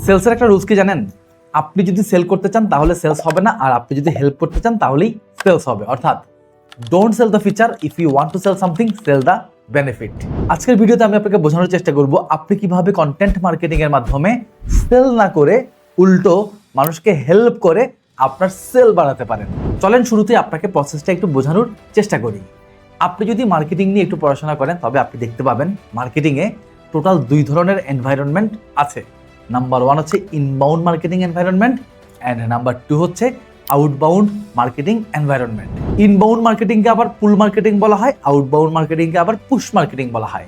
সেলসের একটা রুলস কি জানেন? আপনি যদি সেল করতে চান তাহলে সেলস হবে না, আর আপনি যদি হেল্প করতে চান তাহলেই সেলস হবে। অর্থাৎ don't sell the feature if you want to sell something sell the benefit আজকের ভিডিওতে আমি আপনাকে বোঝানোর চেষ্টা করব, আপনি কীভাবে কন্টেন্ট মার্কেটিং এর মাধ্যমে সেল না করে উল্টো মানুষকে হেল্প করে আপনার সেল বাড়াতে পারেন। চলেন শুরুতে আপনাকে প্রসেসটা একটু বোঝানোর চেষ্টা করি। আপনি যদি মার্কেটিং নিয়ে একটু পড়াশোনা করেন, তবে আপনি দেখতে পাবেন মার্কেটিংয়ে টোটাল দুই ধরনের এনভায়রনমেন্ট আছে। নাম্বার ওয়ান হচ্ছে inbound marketing environment and number two হচ্ছে আউটবাউন্ড মার্কেটিং এনভায়রনমেন্ট ইনবাউন্ড মার্কেটিংকে আবার পুল মার্কেটিং বলা হয় আউটবাউন্ড মার্কেটিংকে আবার পুশ মার্কেটিং বলা হয়।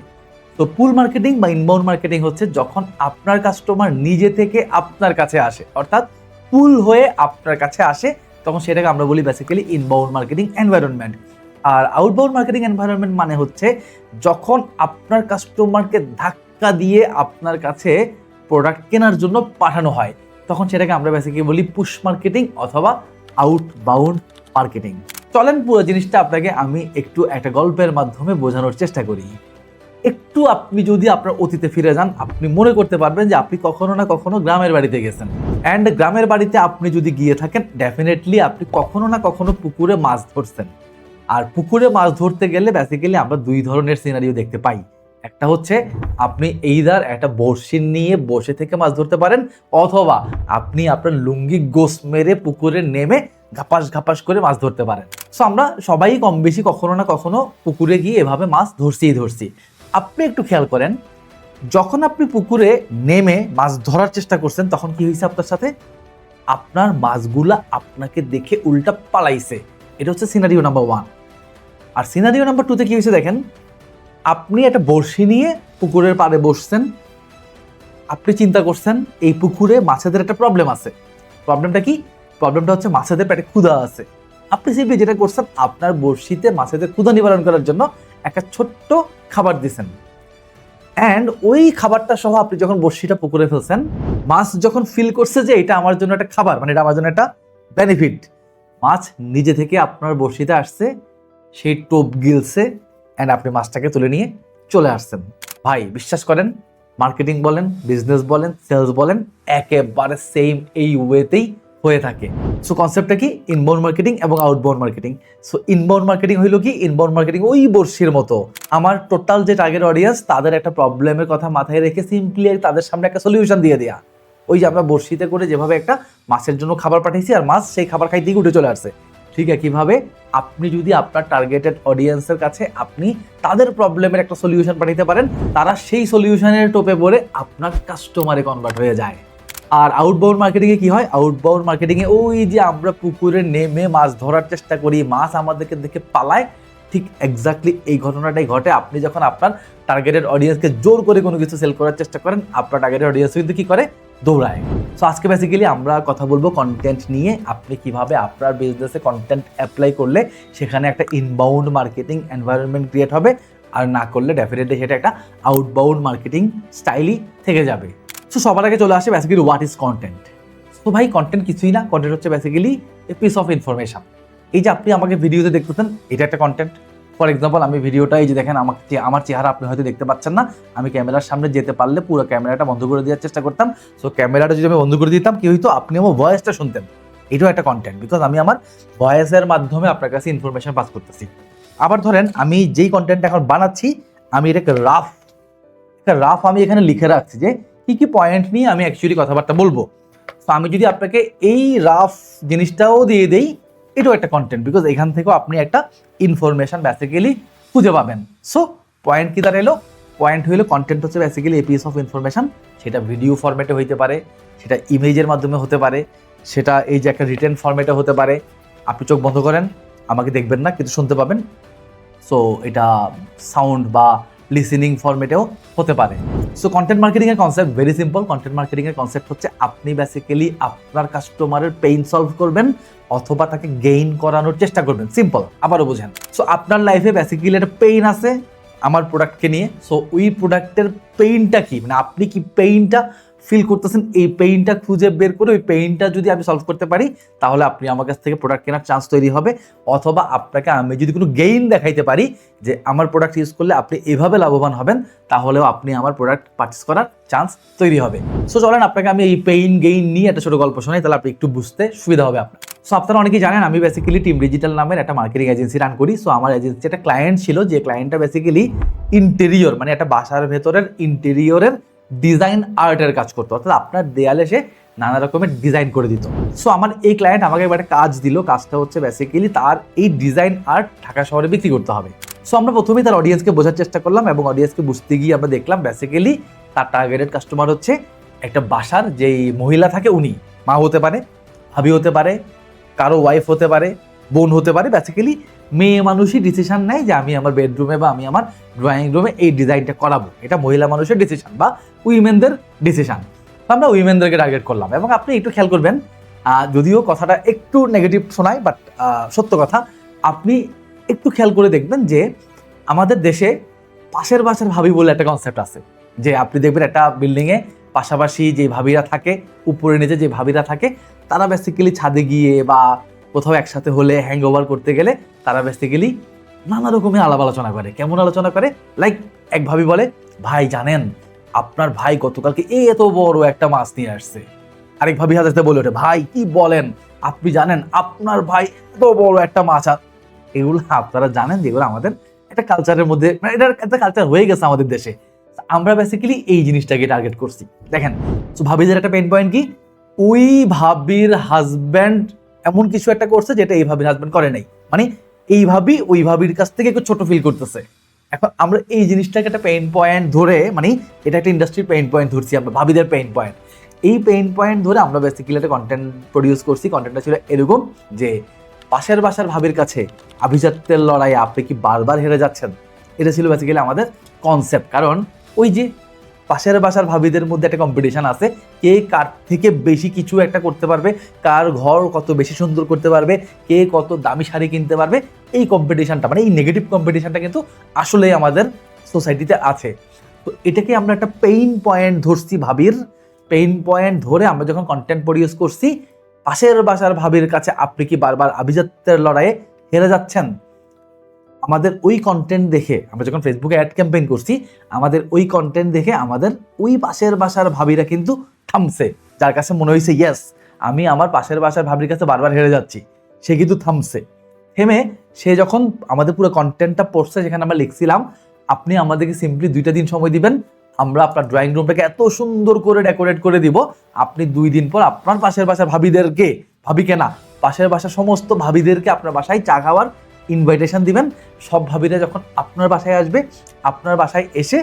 তো পুল মার্কেটিং বা ইনবাউন্ড মার্কেটিং হচ্ছে যখন আপনার কাস্টমার নিজে থেকে আপনার কাছে আসে, অর্থাৎ পুল হয়ে আপনার কাছে আসে, তখন সেটাকে আমরা বলি বেসিক্যালি ইনবাউন্ড মার্কেটিং এনভায়রনমেন্ট আর আউটবাউন্ড মার্কেটিং এনভায়রনমেন্ট মানে হচ্ছে যখন আপনার কাস্টমারকে ধাক্কা দিয়ে আপনার কাছে প্রোডাক্ট কেনার জন্য পাঠানো হয়। তখন সেটাকে আমরা বেসিক্যালি বলি পুশ মার্কেটিং অথবা আউটবাউন্ড মার্কেটিং চলেন পুরো জিনিসটা আপনাকে আমি একটু একটা গল্পের মাধ্যমে বোঝানোর চেষ্টা করি। একটু আপনি যদি আপনার অতীতে ফিরে যান, আপনি মনে করতে পারবেন যে আপনি কখনো না কখনো গ্রামের বাড়িতে গেছেন। অ্যান্ড গ্রামের বাড়িতে আপনি যদি গিয়ে থাকেন ডেফিনেটলি আপনি কখনো না কখনো পুকুরে মাছ ধরছেন। আর পুকুরে মাছ ধরতে গেলে বেসিক্যালি আমরা দুই ধরনের সিনারিও দেখতে পাই। একটা হচ্ছে আপনি এইদার একটা বড়শি নিয়ে বসে থেকে মাছ ধরতে পারেন, অথবা আপনি আপনার লুঙ্গি গোস মেরে পুকুরে নেমে ঘাপাস ঘাপাস করে মাছ ধরতে পারেন। সো আমরা সবাই কম বেশি কখনো না কখনো পুকুরে গিয়ে এভাবে মাছ ধরছিই ধরছি। আপনি একটু খেয়াল করেন, যখন আপনি পুকুরে নেমে মাছ ধরার চেষ্টা করছেন, তখন কি হয়েছে আপনার সাথে? আপনার মাছগুলা আপনাকে দেখে উল্টা পালাইছে। এটা হচ্ছে সিনারিও নাম্বার ওয়ান আর সিনারিও নাম্বার টুতে কি হয়েছে দেখেন? আপনি একটা বড়শি নিয়ে পুকুরের পাড়ে বসছেন, আপনি চিন্তা করছেন এই পুকুরে মাছেদের একটা প্রবলেম আছে। প্রবলেমটা কি? প্রবলেমটা হচ্ছে মাছেদের পেটে ক্ষুধা আছে। আপনি সিম্পলি যেটা করছেন, আপনার বড়শিতে মাছেদের ক্ষুধা নিবারণ করার জন্য একটা ছোট্ট খাবার দিছেন। অ্যান্ড ওই খাবারটা সহ আপনি যখন বড়শিটা পুকুরে ফেলছেন, মাছ যখন ফিল করছে যে এটা আমার জন্য একটা খাবার মানে এটা আমার জন্য একটা বেনিফিট মাছ নিজে থেকে আপনার বড়শিতে আসছে, সেই টোপ গিলছে অ্যান্ড আপনি মাছটাকে তুলে নিয়ে চলে আসছেন। ভাই, বিশ্বাস করেন মার্কেটিং বলেন বিজনেস বলেন সেলস বলেন, একেবারে সেম এই ওয়েতেই হয়ে থাকে। সো কনসেপ্টটা কি? ইনবাউন্ড মার্কেটিং এবং outbound marketing so inbound marketing হইল কি? ইনবাউন্ড মার্কেটিং ওই বর্ষির মতো। আমার টোটাল যে টার্গেট অডিয়েন্স তাদের একটা প্রবলেমের কথা মাথায় রেখে সিম্পলি তাদের সামনে একটা সলিউশন দিয়ে দেওয়া ওই যে আমরা বর্ষিতে করে যেভাবে একটা মাছের জন্য খাবার পাঠিয়েছি আর মাছ সেই খাবার খাইতেই উঠে চলে আসছে। ঠিক একইভাবে আপনি যদি আপনার টার্গেটেড অডিয়েন্সের কাছে আপনি তাদের প্রবলেমের একটা সলিউশন পাঠাতে পারেন, তারা সেই সলিউশনের টোপে পড়ে আপনার কাস্টমারে কনভার্ট হয়ে যায়। আর আউটবাউন্ড মার্কেটিংয়ে কী হয়? আউটবাউন্ড মার্কেটিংয়ে ওই যে আমরা পুকুরে নেমে মাছ ধরার চেষ্টা করি, মাছ আমাদেরকে দেখে পালায় ঠিক এক্স্যাক্টলি এই ঘটনাটাই ঘটে। আপনি যখন আপনার টার্গেটেড অডিয়েন্সকে জোর করে কোনো কিছু সেল করার চেষ্টা করেন, আপনার টার্গেটেড অডিয়েন্স কিন্তু কি করে? দৌড়ায়। সো আজকে বেসিক্যালি আমরা কথা বলব কন্টেন্ট নিয়ে, আপনি কীভাবে আপনার বিজনেসে কন্টেন্ট অ্যাপ্লাই করলে সেখানে একটা ইনবাউন্ড মার্কেটিং এনভায়রনমেন্ট ক্রিয়েট হবে, আর না করলে ডেফিনেটলি সেটা একটা আউটবাউন্ড মার্কেটিং স্টাইলই থেকে যাবে। সো সবার আগে চলে আসে বেসিক্যালি হোয়াট ইজ কন্টেন্ট তো ভাই কন্টেন্ট কিছুই না কন্টেন্ট হচ্ছে basically a piece of information এই যে আপনি আমাকে ভিডিওতে দেখতেছেন, এটা একটা কন্টেন্ট ফর এক্সাম্পল আমি ভিডিওটা এই যে দেখেন, আমাকে আমার চেহারা আপনি হয়তো দেখতে পাচ্ছেন না। আমি ক্যামেরার সামনে যেতে পারলে পুরো ক্যামেরাটা বন্ধ করে দেওয়ার চেষ্টা করতাম। সো ক্যামেরাটা যদি আমি বন্ধ করে দিতাম, কি হইতো? আপনি আমার ভয়েসটা শুনতেন। এটাও একটা কন্টেন্ট বিকজ আমি আমার ভয়েসের মাধ্যমে আপনার কাছে ইনফরমেশন পাস করতেছি। আবার ধরেন, আমি যেই কন্টেন্টটা এখন বানাচ্ছি, আমি এটাকে রাফ একটা রাফ আমি এখানে লিখে রাখছি যে, কি কি পয়েন্ট নিয়ে আমি অ্যাকচুয়ালি কথাবার্তা বলব। তো আমি যদি আপনাকে এই রাফ জিনিসটাও দিয়ে দেই এটাও একটা কন্টেন্ট বিকজ এখান থেকেও আপনি একটা ইনফরমেশন বেসিক্যালি খুঁজে পাবেন। সো পয়েন্ট কি দাঁড়াল? পয়েন্ট হইল কন্টেন্ট হচ্ছে basically a piece of information সেটা ভিডিও ফরম্যাটে হইতে পারে, সেটা ইমেজের মাধ্যমে হতে পারে, সেটা এই যে একটা রিটেন ফরম্যাটে হতে পারে। আপনি চোখ বন্ধ করেন, আমাকে দেখবেন না, কিন্তু শুনতে পাবেন। সো এটা সাউন্ড বা লিসেনিং ফরম্যাটেও হতে পারে। সো কন্টেন্ট মার্কেটিংয়ের কনসেপ্ট ভেরি সিম্পল কন্টেন্ট মার্কেটিংয়ের কনসেপ্ট হচ্ছে আপনি বেসিক্যালি আপনার কাস্টমারের পেইন সলভ করবেন। অথবা তাকে গেইন করানোর চেষ্টা করবেন। সিম্পল আবারও বোঝেন। সো আপনার লাইফে বেসিক্যালি একটা পেইন আছে আমার প্রোডাক্টকে নিয়ে। সো ওই প্রোডাক্টের পেইনটা কি? মানে আপনি কি পেইনটা ফিল করতেছেন, এই পেইনটা খুঁজে বের করে ওই পেইনটা যদি আমি সলভ করতে পারি, তাহলে আপনি আমার কাছ থেকে প্রোডাক্ট কেনার চান্স তৈরি হবে। অথবা আপনাকে আমি যদি কোনো গেইন দেখাইতে পারি যে আমার প্রোডাক্ট ইউজ করলে আপনি এভাবে লাভবান হবেন, তাহলেও আপনি আমার প্রোডাক্ট পারচেস করার চান্স তৈরি হবে। সো চলেন আপনাকে আমি এই পেইন গেইন নিয়ে একটা ছোট গল্প শোনাই, তাহলে আপনি একটু বুঝতে সুবিধা হবে আপনার। সো আপনারা অনেকেই জানেন, আমি বেসিক্যালি টিম ডিজিটাল নামের একটা মার্কেটিং এজেন্সি রান করি। সো আমার এজেন্সি একটা ক্লায়েন্ট ছিল, যে ক্লায়েন্টটা বেসিক্যালি ইন্টেরিয়র মানে একটা বাসার ভেতরের ইন্টেরিয়রের ডিজাইন আর্টের কাজ করতো। অর্থাৎ আপনার দেয়ালে সে নানা রকমের ডিজাইন করে দিত। সো আমার এই ক্লায়েন্ট আমাকে একটা কাজ দিল। কাজটা হচ্ছে বেসিক্যালি তার এই ডিজাইন আর্ট ঢাকা শহরে বিক্রি করতে হবে। সো আমরা প্রথমেই তার অডিয়েন্সকে বোঝার চেষ্টা করলাম এবং অডিয়েন্সকে বুঝতে গিয়ে আমরা দেখলাম বেসিক্যালি তার টার্গেটেড কাস্টমার হচ্ছে একটা বাসার যেই মহিলা থাকে উনি। মা হতে পারে, ভাবি হতে পারে, কারও ওয়াইফ হতে পারে, বোন হতে পারে। বেসিক্যালি মেয়ে মানুষই ডিসিশন নেয় যে আমি আমার বেডরুমে বা আমি আমার ড্রয়িং রুমে এই ডিজাইনটা করাবো। এটা মহিলা মানুষের ডিসিশন বা উইমেনদের ডিসিশন আমরা উইমেনদেরকে টার্গেট করলাম এবং আপনি একটু খেয়াল করবেন যদিও কথাটা একটু নেগেটিভ শোনায় বাট সত্য কথা, আপনি একটু খেয়াল করে দেখবেন যে আমাদের দেশে পাশের বাসার ভাবি বলে একটা কনসেপ্ট আছে। যে আপনি দেখবেন একটা বিল্ডিংয়ে পাশাপাশি যে ভাবিরা থাকে, উপরে নিচে যে ভাবিরা থাকে, তারা বেসিক্যালি ছাদে গিয়ে বা কোথাও একসাথে হলে হ্যাং ওভার করতে গেলে তারা বেসিক্যালি নানা রকমের আলাপ আলোচনা করে। কেমন আলোচনা করে? লাইক এক ভাবি বলে, ভাই, জানেন, আপনার ভাই গতকালকে এই এত বড় একটা মাছ নিয়ে আসছে। আরেক ভাবি হাজাতে বলে ওঠে, ভাই, কি বলেন? আপনি জানেন, আপনার ভাই এত বড় একটা মাছ আন-" এগুলো আপনারা জানেন যেগুলো আমাদের একটা কালচারের মধ্যে মানে এটার একটা কালচার হয়ে গেছে আমাদের দেশে। আমরা বেসিক্যালি এই জিনিসটাকে টার্গেট করছি। দেখেন তো ভাবিদের একটা পেন পয়েন্ট কি? ওই ভাবির হাজব্যান্ড এমন কিছু একটা করছে যেটা এই ভাবির হাজব্যান্ড করে নাই। মানে এই ভাবি ওই ভাবির কাছ থেকে একটু ছোট ফিল করতেছে। এখন আমরা এই জিনিসটাকে একটা পেইন পয়েন্ট ধরে মানে এটা একটা ইন্ডাস্ট্রির পেইন পয়েন্ট ধরছি আমরা, ভাবিদের পেইন পয়েন্ট এই পেইন পয়েন্ট ধরে আমরা বেসিক্যালি একটা কন্টেন্ট প্রডিউস করছি। কন্টেন্টটা ছিল এরকম যে পাশের বাসার ভাবির কাছে আভিজাত্যের লড়াইয়ে আপনি কি বারবার হেরে যাচ্ছেন? এটা ছিল বেসিক্যালি আমাদের কনসেপ্ট কারণ ওই যে পাশের বাসার ভাবিদের মধ্যে একটা কম্পিটিশান আছে। কে কার থেকে বেশি কিছু একটা করতে পারবে, কার ঘর কত বেশি সুন্দর করতে পারবে, কে কত দামি শাড়ি কিনতে পারবে, এই কম্পিটিশানটা মানে এই নেগেটিভ কম্পিটিশানটা কিন্তু আসলেই আমাদের সোসাইটিতে আছে। তো এটাকে আমরা একটা পেইন পয়েন্ট ধরছি ভাবির। পেইন পয়েন্ট ধরে আমরা যখন কন্টেন্ট প্রডিউস করছি, পাশের বাসার ভাবির কাছে আপনি কি বারবার আভিজাত্যের লড়াইয়ে হেরে যাচ্ছেন? আমাদের ওই কন্টেন্ট দেখে, আমরা যখন ফেসবুকে অ্যাড ক্যাম্পেইন করছি, আমাদের ওই কন্টেন্ট দেখে আমাদের ওই পাশের বাসার ভাবিরা কিন্তু থামছে। যার কাছে মনে হয়েছে ইয়েস আমি আমার পাশের বাসার ভাবির কাছে বারবার হেরে যাচ্ছি। সে কিন্তু থামছে। থেমে সে যখন আমাদের পুরো কন্টেন্টটা পড়ছে, যেখানে আমরা লিখছিলাম, আপনি আমাদেরকে সিম্পলি দুইটা দিন সময় দিবেন। আমরা আপনার ড্রয়িং রুমটাকে এত সুন্দর করে ডেকোরেট করে দিব, আপনি দুই দিন পর আপনার পাশের বাসার ভাবিদেরকে ভাবিকে না পাশের বাসার সমস্ত ভাবিদেরকে আপনার বাসায় চা খাওয়ার ইনভাইটেশন দিবেন। সব ভাবিরা যখন আপনার বাসায় আসবে, আপনার বাসায় এসে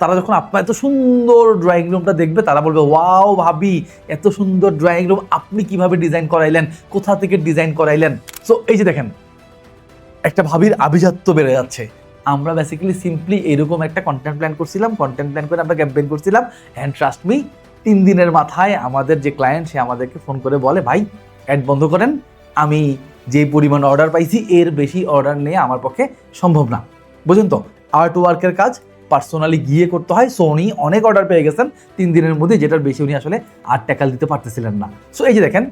তারা যখন আপনার এত সুন্দর ড্রয়িং রুমটা দেখবে, তারা বলবে, ওয়াও ভাবি, এত সুন্দর ড্রয়িং রুম আপনি কীভাবে ডিজাইন করাইলেন? কোথা থেকে ডিজাইন করাইলেন? সো এই যে দেখেন, একটা ভাবির আভিজাত্য বেড়ে যাচ্ছে। আমরা বেসিক্যালি সিম্পলি এরকম একটা কন্টেন্ট প্ল্যান করছিলাম কন্টেন্ট প্ল্যান করে আমরা ক্যাম্পেইন করছিলাম অ্যান্ড ট্রাস্ট মি তিন দিনের মাথায় আমাদের যে ক্লায়েন্ট সে আমাদেরকে ফোন করে বলে, ভাই অ্যাড বন্ধ করেন, আমি যে পরিমাণ অর্ডার পাইছি, এর বেশি অর্ডার নিয়ে আমার পক্ষে সম্ভব না। বুঝলেন তো? আর্ট ওয়ার্কের কাজ পার্সোনালি গিয়ে করতে হয় সো উনি অনেক অর্ডার পেয়ে গেছেন, তিন দিনের মধ্যে যেটার বেশি উনি আসলে আট টাকা দিতে পারতেছিলেন না। সো এই যে দেখেন,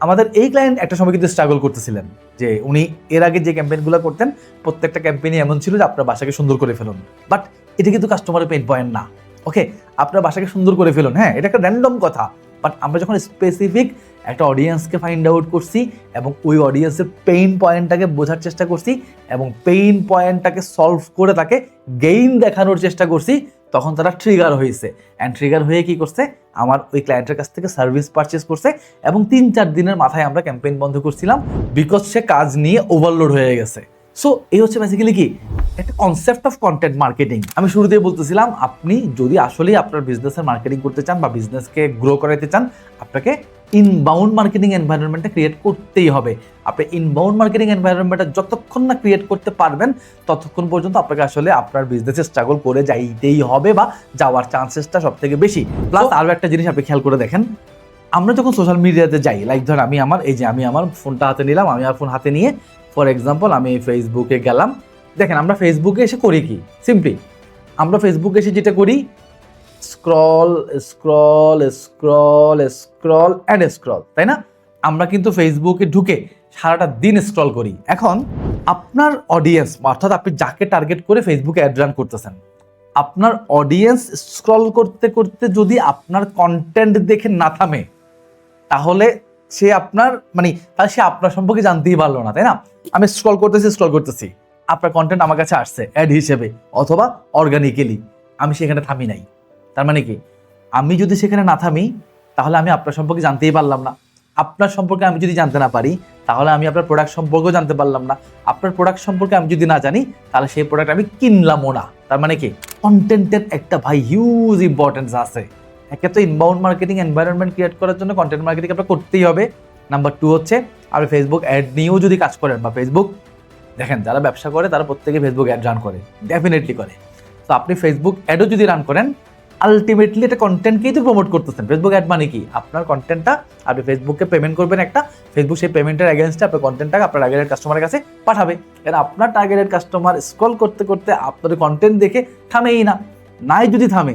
আমাদের এই ক্লায়েন্ট একটা সময় কিন্তু স্ট্রাগল করতেছিলেন, যে উনি এর আগে যে ক্যাম্পেইনগুলো করতেন, প্রত্যেকটা ক্যাম্পেইনই এমন ছিল যে আপনার বাসাকে সুন্দর করে ফেলুন। বাট এটা কিন্তু কাস্টমারের পেইন পয়েন্ট না। ওকে আপনার বাসাকে সুন্দর করে ফেলুন হ্যাঁ? এটা একটা র্যান্ডম কথা। বাট আমরা যখন স্পেসিফিক একটা অডিয়েন্সকে ফাইন্ড আউট করছি এবং ওই অডিয়েন্সের পেইন পয়েন্টটাকে বোঝার চেষ্টা করছি এবং পেইন পয়েন্টটাকে সলভ করে তাকে গেইন দেখানোর চেষ্টা করছি, তখন তারা ট্রিগার হয়েছে। অ্যান্ড ট্রিগার হয়ে কি করছে? আমার ওই ক্লায়েন্টের কাছ থেকে সার্ভিস পারচেস করছে এবং তিন চার দিনের মাথায় আমরা ক্যাম্পেইন বন্ধ করছিলাম বিকজ সে কাজ নিয়ে ওভারলোড হয়ে গেছে। সো এই হচ্ছে বেসিক্যালি কি? একটা কনসেপ্ট অফ কন্টেন্ট মার্কেটিং আমি শুরুতেই বলতেছিলাম, আপনি যদি আসলেই আপনার বিজনেসের মার্কেটিং করতে চান বা বিজনেসকে গ্রো করাতে চান, আপনাকে ইনবাউন্ড মার্কেটিং এনভায়রনমেন্টটা ক্রিয়েট করতেই হবে। আপনি ইনবাউন্ড মার্কেটিং এনভায়রনমেন্টটা যতক্ষণ না ক্রিয়েট করতে পারবেন ততক্ষণ পর্যন্ত আপনাকে আসলে আপনার বিজনেসে স্ট্রাগল করে যাইতেই হবে বা যাওয়ার চান্সেসটা সব থেকে বেশি প্লাস আরও একটা জিনিস আপনি খেয়াল করে দেখেন আমরা যখন সোশ্যাল মিডিয়াতে যাই লাইক ধর আমি আমার এই যে আমি আমার ফোনটা হাতে নিলাম আমি আমার ফোন হাতে নিয়ে ফর এক্সাম্পল আমি ফেসবুকে গেলাম। দেখেন আমরা ফেসবুকে এসে করি কি? সিম্পলি আমরা ফেসবুকে এসে যেটা করি scroll scroll scroll scroll and scroll তাই না? আমরা কিন্তু ফেসবুকে ঢুকে সারাটা দিন স্ক্রল করি। এখন আপনার অডিয়েন্স অর্থাৎ আপনি যাকে টার্গেট করে ফেসবুকে অ্যাড রান করতেছেন, আপনার অডিয়েন্স স্ক্রল করতে করতে যদি আপনার কন্টেন্ট দেখে না থামে, তাহলে সে আপনার মানে তাহলে সে আপনার সম্পর্কে জানতেই পারল না, তাই না? আমি স্ক্রল করতেছি স্ক্রল করতেছি, আপনার কন্টেন্ট আমার কাছে আসছে অ্যাড হিসেবে অথবা অর্গানিক্যালি আমি সেখানে থামি নাই। তার মানে কি? আমি যদি সেখানে না থামি, তাহলে আমি আপনার সম্পর্কে জানতেই পারলাম না। আপনার সম্পর্কে আমি যদি জানতে না পারি, তাহলে আমি আপনার প্রোডাক্ট সম্পর্কেও জানতে পারলাম না। আপনার প্রোডাক্ট সম্পর্কে আমি যদি না জানি, তাহলে সেই প্রোডাক্ট আমি কিনলামও না। তার মানে কি? কন্টেন্টের একটা ভাই হিউজ ইম্পর্টেন্স আছে। একে তো ইনবাউন্ড মার্কেটিং এনভায়রনমেন্ট ক্রিয়েট করার জন্য কন্টেন্ট মার্কেটিং আপনার করতেই হবে। নাম্বার টু হচ্ছে, আপনি ফেসবুক অ্যাড নিয়েও যদি কাজ করেন বা ফেসবুক দেখেন যারা ব্যবসা করে, তারা প্রত্যেকে ফেসবুক অ্যাড রান করে। ডেফিনেটলি করে। তো আপনি ফেসবুক অ্যাডও যদি রান করেন আলটিমেটলি এটা কন্টেন্টকেই তো প্রমোট করতেছেন? ফেসবুক অ্যাড মানে কি? আপনার কন্টেন্টটা আপনি ফেসবুকে পেমেন্ট করবেন একটা ফেসবুক সেই পেমেন্টের এগেনস্টে আপনার কন্টেন্টটাকে আপনার টার্গেটেড কাস্টমারের কাছে পাঠাবে। এর আপনার টার্গেটেড কাস্টমার স্ক্রল করতে করতে আপনার কন্টেন্ট দেখে থামেই না। নাই যদি থামে,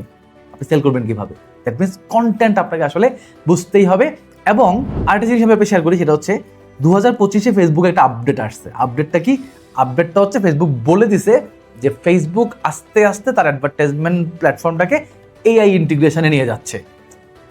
আপনি সেল করবেন কীভাবে? দ্যাট মিনস কন্টেন্ট আপনাকে আসলে বুঝতেই হবে। এবং আরেকটা জিনিস আমি শেয়ার করি, সেটা হচ্ছে দু হাজার পঁচিশে ফেসবুকে একটা আপডেট আসছে। আপডেটটা কি? আপডেটটা হচ্ছে ফেসবুক বলে দিছে যে ফেসবুক আস্তে আস্তে তার অ্যাডভার্টাইজমেন্ট প্ল্যাটফর্মটাকে এআই ইন্টিগ্রেশনে নিয়ে যাচ্ছে।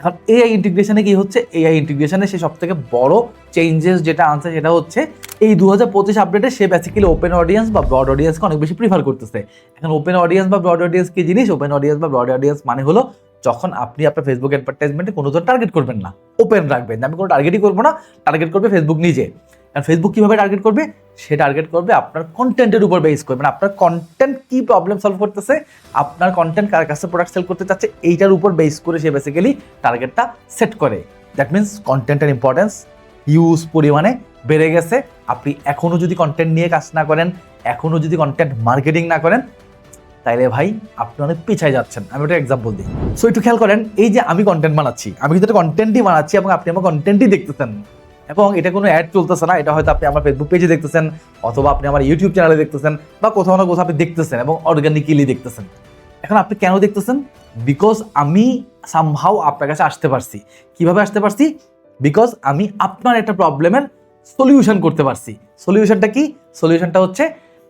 এখন এআই ইন্টিগ্রেশনে কি হচ্ছে? এআই ইন্টিগ্রেশনে সে সব থেকে বড় চেঞ্জেস যেটা আনছে সেটা হচ্ছে, এই দু হাজার পঁচিশ আপডেটে সে বেসিক্যালি ওপেন অডিয়েন্স বা ব্রড অডিয়েন্সকে অনেক বেশি প্রিফার করতেছে। এখন ওপেন অডিয়েন্স বা ব্রড অডিয়েন্স কি জিনিস? ওপেন অডিয়েন্স বা ব্রড অডিয়েন্স মানে হলো, যখন আপনি আপনার ফেসবুক অ্যাডভার্টাইজমেন্টে কোনো ধরনের টার্গেট করবেন না। ওপেন রাখবেন। আমি কোনো টার্গেটই করব না টার্গেট করবে ফেসবুক নিজে। আর ফেসবুক কীভাবে টার্গেট করবে? সে টার্গেট করবে আপনার কন্টেন্টের উপর বেস করবে মানে আপনার কন্টেন্ট কী প্রবলেম সলভ করতেছে, আপনার কন্টেন্ট কার কাছে প্রোডাক্ট সেল করতে চাচ্ছে, এইটার উপর বেস করে সে বেসিক্যালি টার্গেটটা সেট করে। দ্যাট মিনস কন্টেন্টের ইম্পর্টেন্স ইউজ পরিমাণে বেড়ে গেছে। আপনি এখনও যদি কন্টেন্ট নিয়ে কাজ না করেন এখনও যদি কন্টেন্ট মার্কেটিং না করেন, তাইলে ভাই আপনি অনেক পিছায় যাচ্ছেন। আমি ওটা এক্সাম্পল দিই। সো একটু খেয়াল করেন, এই যে আমি কন্টেন্ট বানাচ্ছি, আমি কিন্তু একটা কন্টেন্টই বানাচ্ছি এবং আপনি আমার কন্টেন্টই দেখতেছেন। এবং এটা কোনো অ্যাড চলতেছে না, এটা হয়তো আপনি আমার ফেসবুক পেজে দেখতেছেন, অথবা আপনি আমার ইউটিউব চ্যানেলে দেখতেছেন, বা কোথাও না কোথাও আপনি দেখতেছেন এবং অর্গানিক্যালি দেখতেছেন। এখন আপনি কেন দেখতেছেন? বিকজ আমি সামহাও আপনার কাছে আসতে পারছি। কীভাবে আসতে পারছি? বিকজ আমি আপনার একটা প্রবলেমের সলিউশন করতে পারছি। সলিউশনটা কি? সলিউশনটা হচ্ছে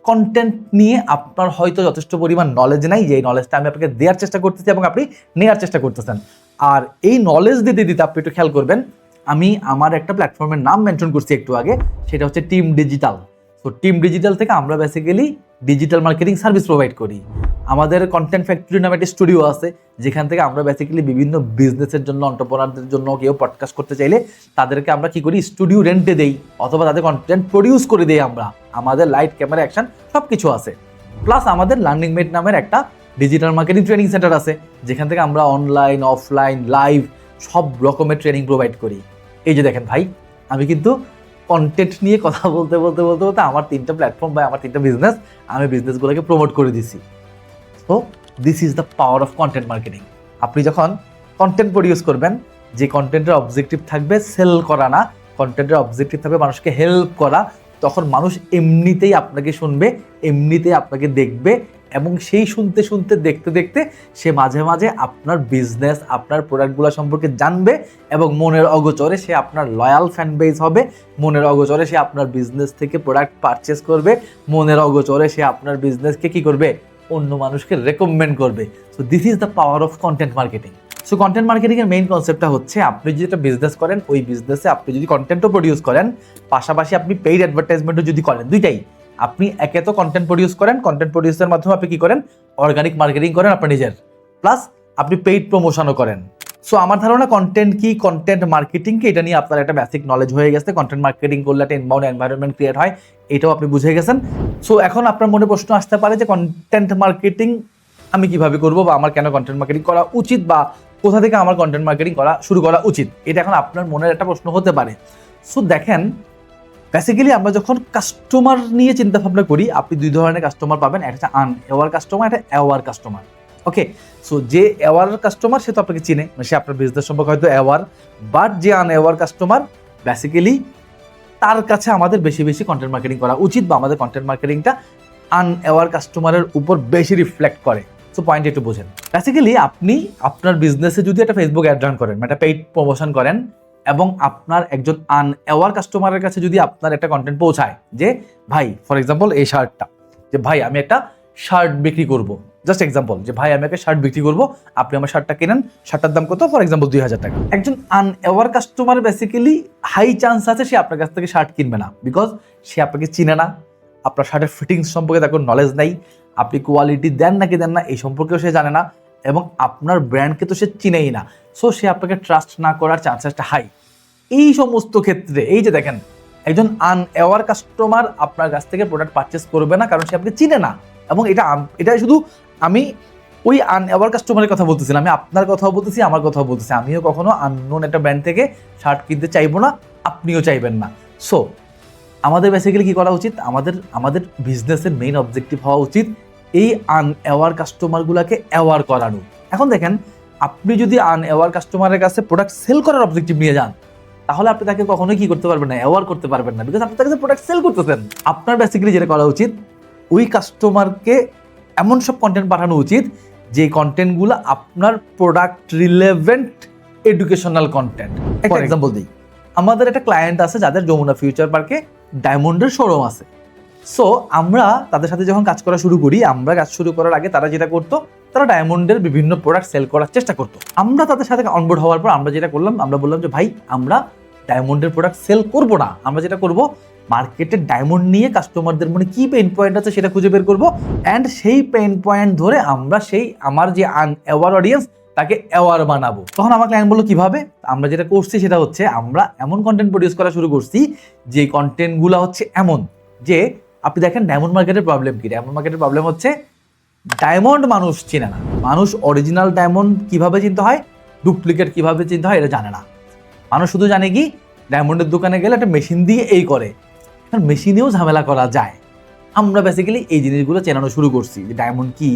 কন্টেন্ট নিয়ে আপনার হয়তো যথেষ্ট পরিমাণ নলেজ নাই যে এই নলেজটা আমি আপনাকে দেওয়ার চেষ্টা করতেছি এবং আপনি নেওয়ার চেষ্টা করতেছেন। আর এই নলেজ দিতে দিতে আপনি একটু খেয়াল করবেন আমি আমার একটা প্ল্যাটফর্মের নাম মেনশন করছি একটু আগে, সেটা হচ্ছে টিম ডিজিটাল তো টিম ডিজিটাল থেকে আমরা basically digital marketing service provide করি। আমাদের কন্টেন্ট ফ্যাক্টরি নামে একটা স্টুডিও আছে, যেখান থেকে আমরা বেসিক্যালি বিভিন্ন বিজনেসের জন্য অন্টারপ্রনারদের জন্য কেউ পডকাস্ট করতে চাইলে, তাদেরকে আমরা কি করি? স্টুডিও রেন্টে দেই, অথবা তাদের কন্টেন্ট প্রডিউস করে দেই আমরা। আমাদের লাইট ক্যামেরা অ্যাকশন সব কিছু আছে। প্লাস আমাদের লার্নিং মেট নামের একটা ডিজিটাল মার্কেটিং ট্রেনিং সেন্টার আছে, যেখান থেকে আমরা অনলাইন অফলাইন লাইভ সব রকমের ট্রেনিং প্রোভাইড করি। এই যে দেখেন ভাই, আমি কিন্তু কন্টেন্ট নিয়ে কথা বলতে বলতে বলতে বলতে আমার তিনটা প্ল্যাটফর্ম বা আমার তিনটা বিজনেস আমি বিজনেসগুলোকে প্রমোট করে দিছি। তো this is the power of content marketing আপনি যখন কন্টেন্ট প্রডিউস করবেন, যে কন্টেন্টের অবজেক্টিভ থাকবে সেল করা না কন্টেন্টের অবজেক্টিভ থাকবে মানুষকে হেল্প করা, তখন মানুষ এমনিতেই আপনাকে শুনবে, এমনিতেই আপনাকে দেখবে এবং সেই শুনতে শুনতে, দেখতে দেখতে সে মাঝে মাঝে আপনার বিজনেস আপনার প্রোডাক্টগুলো সম্পর্কে জানবে এবং মনের অগোচরে সে আপনার লয়াল ফ্যান বেস হবে। মনের অগোচরে সে আপনার বিজনেস থেকে প্রোডাক্ট পারচেস করবে। মনের অগোচরে সে আপনার বিজনেসকে কি করবে? অন্য মানুষকে রেকমেন্ড করবে। So this is the power of content marketing so content মার্কেটিংয়ের মেইন কনসেপ্টটা হচ্ছে আপনি যদি একটা বিজনেস করেন, ওই বিজনেসে আপনি যদি কন্টেন্টও প্রডিউস করেন, পাশাপাশি আপনি পেইড অ্যাডভার্টাইজমেন্টও যদি করেন, দুইটাই। আপনি একে তো কন্টেন্ট প্রডিউস করেন কন্টেন্ট প্রডিউসের মাধ্যমে আপনি কি করেন? অর্গানিক মার্কেটিং করেন আপনার নিজের। প্লাস আপনি পেইড প্রমোশনও করেন। সো আমার ধারণা কন্টেন্ট কি কন্টেন্ট মার্কেটিং কি, এটা নিয়ে আপনার একটা বেসিক নলেজ হয়ে গেছে। কন্টেন্ট মার্কেটিং করলে একটা ইনবাউন্ড এনভায়রনমেন্ট ক্রিয়েট হয়, এটাও আপনি বুঝে গেছেন। সো এখন আপনার মনে প্রশ্ন আসতে পারে যে কন্টেন্ট মার্কেটিং আমি কীভাবে করব বা আমার কেন কন্টেন্ট মার্কেটিং করা উচিত বা কোথা থেকে আমার কন্টেন্ট মার্কেটিং করা, শুরু করা উচিত? এটা এখন আপনার মনের একটা প্রশ্ন হতে পারে। সো দেখেন বেসিক্যালি আমরা যখন কাস্টমার নিয়ে চিন্তা ভাবনা করি, আপনি দুই ধরনের কাস্টমার পাবেন। একটা হচ্ছে আন অ্যাওয়ার কাস্টমার একটা অ্যাওয়ার কাস্টমার ওকে সো যে অ্যাওয়ার কাস্টমার সে তো আপনাকে চিনে। সে আপনার বিজনেস সম্পর্কে হয়তো অ্যাওয়ার বাট যে আন অ্যাওয়ার কাস্টমার বেসিক্যালি তার কাছে আমাদের বেশি বেশি কন্টেন্ট মার্কেটিং করা উচিত বা আমাদের কন্টেন্ট মার্কেটিংটা আনঅ্যাওয়ার কাস্টমারের উপর বেশি রিফ্লেক্ট করে। সো পয়েন্ট একটু বোঝেন। বেসিক্যালি আপনি আপনার বিজনেসে যদি একটা ফেসবুক অ্যাড রান করেন একটা পেইড প্রমোশন করেন এবং আপনার একজন আনঅ্যাওয়ার কাস্টমারের কাছে যদি আপনার একটা কন্টেন্ট পৌঁছায় যে, ভাই ফর এক্সাম্পল এই শার্টটা যে, ভাই, আমি একটা শার্ট বিক্রি করব। জাস্ট এক্সাম্পল যে, ভাই, আমি একটা শার্ট বিক্রি করব, আপনি আমার শার্টটা কেনেন? শার্টটার দাম কত? ফর এক্সাম্পল দুই হাজার টাকা। একজন unaware customer basically high chance আছে সে আপনার কাছ থেকে শার্ট কিনবে না বিকজ সে আপনাকে চিনে না। আপনার শার্টের ফিটিংস সম্পর্কে তার কোনো নলেজ নাই। আপনি কোয়ালিটি দেন নাকি দেন না, এই সম্পর্কেও সে জানে না। এবং আপনার ব্র্যান্ডকে তো সে চিনেই না। সো সে আপনাকে ট্রাস্ট না করার চান্সেসটা হাই এই সমস্ত ক্ষেত্রে, এই যে দেখেন, একজন আনঅ্যাওয়ার কাস্টমার আপনার কাছ থেকে প্রোডাক্ট পারচেস করবে না কারণ সে আপনি চিনে না। এবং এটা এটা শুধু আমি ওই আনঅ্যাওয়ার কাস্টমারের কথা বলতেছি না, আমি আপনার কথাও বলতেছি, আমার কথাও বলতেছি। আমিও কখনো আননোন একটা ব্র্যান্ড থেকে শার্ট কিনতে চাইব না, আপনিও চাইবেন না। সো আমাদের বেসিক্যালি কী করা উচিত? আমাদের আমাদের বিজনেসের মেইন অবজেক্টিভ হওয়া উচিত এই আনঅ্যাওয়ার কাস্টমারগুলোকে অ্যাওয়ার করানো। এখন দেখেন আপনি যদি আনঅ্যাওয়ার কাস্টমারের কাছে প্রোডাক্ট সেল করার অবজেক্টিভ নিয়ে যান তাহলে আপনি তাকে কখনোই কি করতে পারবেন না অ্যাওয়ার করতে পারবেন না। বিকজ আপনি তার কাছে প্রোডাক্ট সেল করতেছেন। আপনার বেসিক্যালি যেটা করা উচিত ওই কাস্টমারকে এমন সব কন্টেন্ট পাঠানো উচিত যে কন্টেন্টগুলো আপনার প্রোডাক্ট রিলেভেন্ট এডুকেশনাল কন্টেন্ট একটা এক্সাম্পল দিই। আমাদের একটা ক্লায়েন্ট আছে যাদের যমুনা ফিউচার পার্কে ডায়মন্ডের শোরুম আছে। সো আমরা তাদের সাথে যখন কাজ করা শুরু করি, আমরা কাজ শুরু করার আগে তারা যেটা করতো, তারা ডায়মন্ডের বিভিন্ন প্রোডাক্ট সেল করার চেষ্টা করতো। আমরা তাদের সাথে অনবোর্ড হওয়ার পর আমরা যেটা করলাম, আমরা বললাম যে, ভাই, আমরা ডায়মন্ডের প্রোডাক্ট সেল করব না। আমরা যেটা করব মার্কেটে ডায়মন্ড নিয়ে কাস্টমারদের মনে কি পেন পয়েন্ট আছে সেটা খুঁজে বের করব। অ্যান্ড সেই পেন পয়েন্ট ধরে আমরা সেই, আমার যে আনঅ্যাওয়ার অডিয়েন্স তাকে অ্যাওয়ার বানাবো। তখন আমার ক্লায়েন্ট বলল, কীভাবে? আমরা যেটা করছি সেটা হচ্ছে, আমরা এমন কন্টেন্ট প্রডিউস করা শুরু করছি, যে কন্টেন্টগুলো হচ্ছে এমন, যে আপনি দেখেন ডায়মন্ড মার্কেটের প্রবলেম কি? ডায়মন্ড মার্কেটের প্রবলেম হচ্ছে ডায়মন্ড মানুষ চেনে না। মানুষ অরিজিনাল ডায়মন্ড কীভাবে চিনতে হয়? ডুপ্লিকেট কীভাবে চিনতে হয়? এটা জানে না। মানুষ শুধু জানে কি ডায়মন্ডের দোকানে গেলে একটা মেশিন দিয়ে এই করে। এখন মেশিনেও ঝামেলা করা যায়। আমরা বেসিক্যালি এই জিনিসগুলো চেনানো শুরু করছি যে ডায়মন্ড কি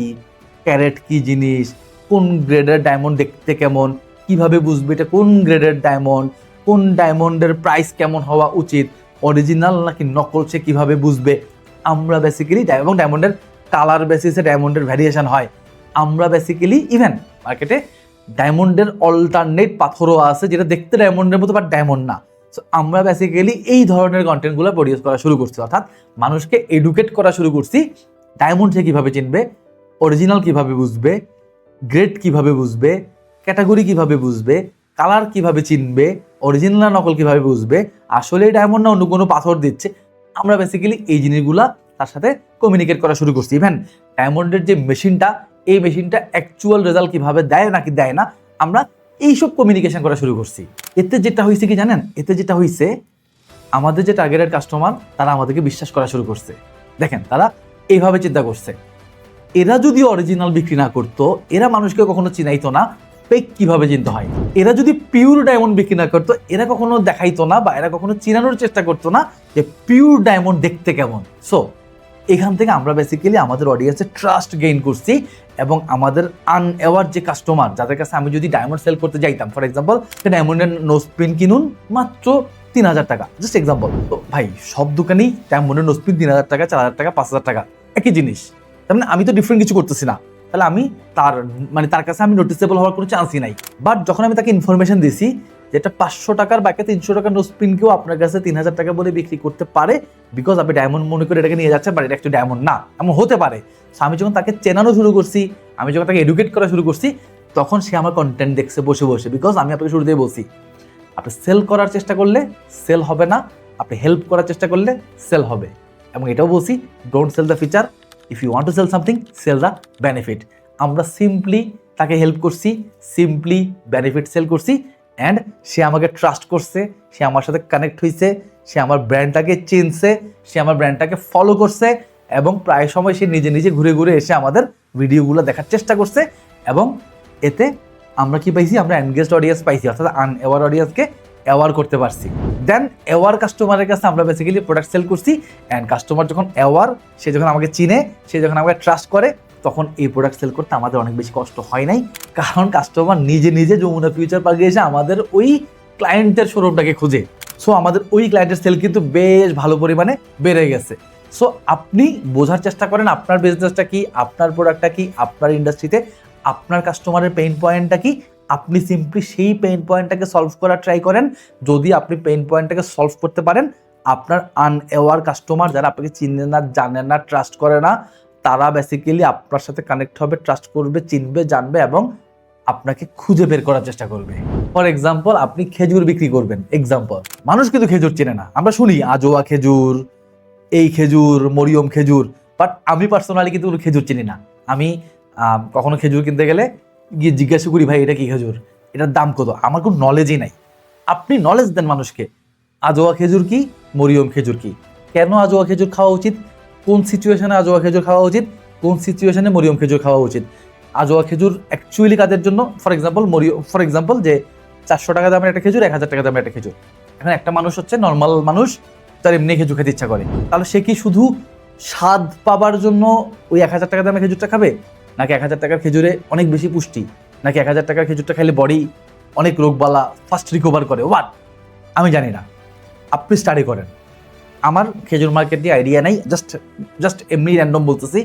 ক্যারেট কি জিনিস, কোন গ্রেডের ডায়মন্ড দেখতে কেমন, কীভাবে বুঝবে এটা কোন গ্রেডের ডায়মন্ড কোন ডায়মন্ডের প্রাইস কেমন হওয়া উচিত অরিজিনাল নাকি নকল সে কীভাবে বুঝবে আমরা বেসিক্যালি এবং ডায়মন্ডের কালার বেসিসে ডায়মন্ডের ভ্যারিয়েশন হয়। আমরা বেসিক্যালি ইভেন মার্কেটে ডায়মন্ডের অল্টারনেট পাথরও আছে যেটা দেখতে ডায়মন্ডের মতো বাট ডায়মন্ড না। সো আমরা বেসিক্যালি এই ধরনের কন্টেন্টগুলো প্রডিউস করা শুরু করছি। অর্থাৎ মানুষকে এডুকেট করা শুরু করছি ডায়মন্ড সে কীভাবে চিনবে অরিজিনাল কীভাবে বুঝবে গ্রেড কীভাবে বুঝবে ক্যাটাগরি কীভাবে বুঝবে কালার কীভাবে চিনবে অরিজিনাল নকল কীভাবে বুঝবে আসলে ডায়মন্ড না অন্য কোনো পাথর দিচ্ছে আমরা বেসিক্যালি এই জিনিসগুলা তার সাথে কমিউনিকেট করা শুরু করছি। ইভেন ডায়মন্ডের যে মেশিনটা এই মেশিনটা অ্যাকচুয়াল রেজাল্ট কীভাবে দেয় নাকি দেয় না, আমরা এইসব কমিউনিকেশন করা শুরু করছি। এতে যেটা হয়েছে কি জানেন? এতে যেটা হয়েছে আমাদের যে টার্গেটেড কাস্টমার তারা আমাদেরকে বিশ্বাস করা শুরু করছে। দেখেন, তারা এইভাবে চিন্তা করছে। এরা যদি অরিজিনাল বিক্রি না করতো, এরা মানুষকে কখনো চিনাইতো না। ফেক কীভাবে চিনতে হয়? এরা যদি পিওর ডায়মন্ড বিক্রি না করতো, এরা কখনো দেখাইতো না বা এরা কখনো চিনানোর চেষ্টা করতো না যে পিওর ডায়মন্ড দেখতে কেমন। সো এখান থেকে আমরা বেসিক্যালি আমাদের অডিয়েন্সে ট্রাস্ট গেইন করছি এবং আমাদের আনএওয়ার যে কাস্টমার যাদের কাছে আমি যদি ডায়মন্ড সেল করতে যাইতাম ফর এক্সাম্পল ডায়মন্ডের নোজ প্রিন্ট কিনুন, মাত্র তিন হাজার টাকা। জাস্ট এক্সাম্পল তো ভাই, সব দোকানেই ডায়মন্ডের নোজ প্রিন্ট তিন হাজার টাকা, চার হাজার টাকা, পাঁচ হাজার টাকা। একই জিনিস। তার মানে আমি তো ডিফারেন্ট কিছু করতেছি না। তাহলে আমি তার মানে তার কাছে আমি নোটিসেবল হওয়ার কোনো চান্সই নাই। বাট যখন আমি তাকে ইনফরমেশন দিছি যেটা পাঁচশো টাকার বাকি তিনশো টাকার নোজ প্রিন্টকেও আপনার কাছে তিন হাজার টাকা বলে বিক্রি করতে পারে বিকজ আপনি ডায়মন্ড মনে করে এটাকে নিয়ে যাচ্ছেন বাট এটা একটু ডায়মন্ড না, এমন হতে পারে। So আমি যখন তাকে চেনানো শুরু করছি, আমি যখন তাকে এডুকেট করা শুরু করছি, তখন সে আমার কন্টেন্ট দেখছে বসে বসে বিকজ আমি আপনাকে শুরুতেই বলছি, আপনি সেল করার চেষ্টা করলে সেল হবে না, আপনি হেল্প করার চেষ্টা করলে সেল হবে। এবং এটাও বলছি don't sell the feature if you want to sell something sell the benefit আমরা সিম্পলি তাকে হেল্প করছি সিম্পলি বেনিফিট সেল করছি অ্যান্ড সে আমাকে ট্রাস্ট করছে, সে আমার সাথে কানেক্ট হয়েছে সে আমার ব্র্যান্ডটাকে চিনছে, সে আমার ব্র্যান্ডটাকে ফলো করছে, এবং প্রায় সময় সে নিজে নিজে ঘুরে ঘুরে এসে আমাদের ভিডিওগুলো দেখার চেষ্টা করছে, এবং এতে আমরা কি পাইছি? আমরা এনগেজড অডিয়েন্স পাইছি, অর্থাৎ আনএওয়ার অডিয়েন্সকে অ্যাওয়ার করতে পারছি। দেন অ্যাওয়ার কাস্টমারের কাছে আমরা বেসিক্যালি প্রোডাক্ট সেল করছি অ্যান্ড কাস্টমার যখন অ্যাওয়ার সে যখন আমাকে চিনে, সে যখন আমাকে ট্রাস্ট করে, তখন এই প্রোডাক্ট সেল করতে আমাদের অনেক বেশি কষ্ট হয় নাই। কারণ কাস্টমার নিজে নিজে যমুনা ফিউচার পার্কে এসে আমাদের ওই ক্লায়েন্টের শোরুমটাকে খুঁজে। সো আমাদের ওই ক্লায়েন্টের সেল কিন্তু বেশ ভালো পরিমাণে বেড়ে গেছে। সো আপনি বোঝার চেষ্টা করেন আপনার বিজনেসটা কি, আপনার প্রোডাক্টটা কি, আপনার ইন্ডাস্ট্রিতে আপনার কাস্টমারের পেইন পয়েন্টটা কি আপনি সিম্পলি সেই পেইন পয়েন্টটাকে সলভ করার ট্রাই করেন। যদি আপনি পেইন পয়েন্টটাকে সলভ করতে পারেন, আপনার আনএওয়ার কাস্টমার যারা আপনাকে চিনে না, জানে না ট্রাস্ট করে না, তারা বেসিক্যালি আপনার সাথে কানেক্ট হবে ট্রাস্ট করবে, চিনবে, জানবে এবং আপনাকে খুঁজে বের করার চেষ্টা করবে। ফর এক্সাম্পল আপনি খেজুর বিক্রি করবেন। এক্সাম্পল মানুষ কিন্তু খেজুর চেনে না। আমরা শুনি, আজোয়া খেজুর, এই খেজুর, মরিয়ম খেজুর বাট আমি পার্সোনালি কিন্তু কোনো খেজুর চিনি না। আমি কখনো খেজুর কিনতে গেলে গিয়ে জিজ্ঞাসা করি, ভাই, এটা কি খেজুর? এটার দাম কত? আমার কোনো নলেজই নাই। আপনি নলেজ দেন মানুষকে। আজোয়া খেজুর কি? মরিয়ম খেজুর কি? কেন আজোয়া খেজুর খাওয়া উচিত? কোন সিচুয়েশনে আজোয়া খেজুর খাওয়া উচিত? কোন সিচুয়েশনে মরিয়ম খেজুর খাওয়া উচিত? আজোয়া খেজুর অ্যাকচুয়ালি কাদের জন্য? For example Mariam for example যে চারশো টাকা দামের একটা খেজুর, এক হাজার টাকা দামের একটা খেজুর। এখন একটা মানুষ হচ্ছে নর্মাল মানুষ, তার এমনি খেজুর খেতে ইচ্ছা করে। তাহলে সে কি শুধু স্বাদ পাবার জন্য ওই এক হাজার টাকা দামের খেজুরটা খাবে? নাকি এক হাজার টাকার খেজুরে অনেক বেশি পুষ্টি, নাকি এক হাজার টাকার খেজুরটা খেলে বডি অনেক রোগবালা ফার্স্ট রিকভার করে? হোয়াট আমি জানি না। আপনি স্টাডি করেন। আমার খেজুর মার্কেট নিয়ে আইডিয়া নাই জাস্ট জাস্ট এমনি র্যান্ডম বলতেছি,